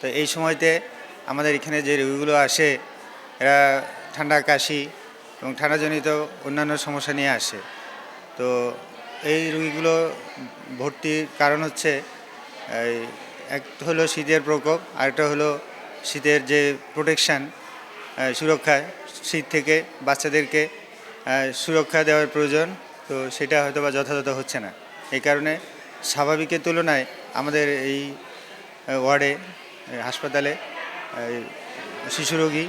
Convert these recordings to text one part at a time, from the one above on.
তো এই সময়তে আমাদের এখানে যে রোগীগুলো আসে, এরা ঠান্ডা কাশি এবং ঠান্ডাজনিত অন্যান্য সমস্যা নিয়ে আসে। তো এই রোগীগুলো ভর্তির কারণ হচ্ছে এক হলো শীতের প্রকোপ, আরেকটা হলো শীতের যে প্রোটেকশান সুরক্ষা, শীত থেকে বাচ্চাদেরকে সুরক্ষা দেওয়ার প্রয়োজন। তো সেটা হয়তো বা যথাযথ হচ্ছে না। এই কারণে স্বাভাবিকের তুলনায় আমাদের এই ওয়ার্ডে হাসপাতালে শিশু রোগী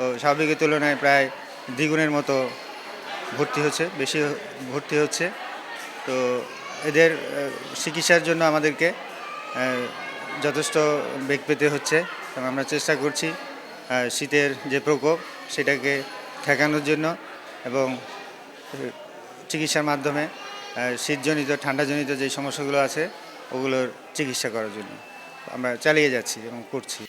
ও স্বাভাবিকের তুলনায় প্রায় দ্বিগুণের মতো ভর্তি হচ্ছে, বেশি ভর্তি হচ্ছে। তো এদের চিকিৎসার জন্য আমাদেরকে যথেষ্ট বেগ পেতে হচ্ছে। আমরা চেষ্টা করছি শীতের যে প্রকোপ, সেটাকে ঠেকানোর জন্য এবং চিকিৎসার মাধ্যমে শীতজনিত, ঠান্ডাজনিত যে সমস্যাগুলো আছে, ওগুলোর চিকিৎসা করার জন্য। আমরা চালিয়ে যাচ্ছি এবং করছি।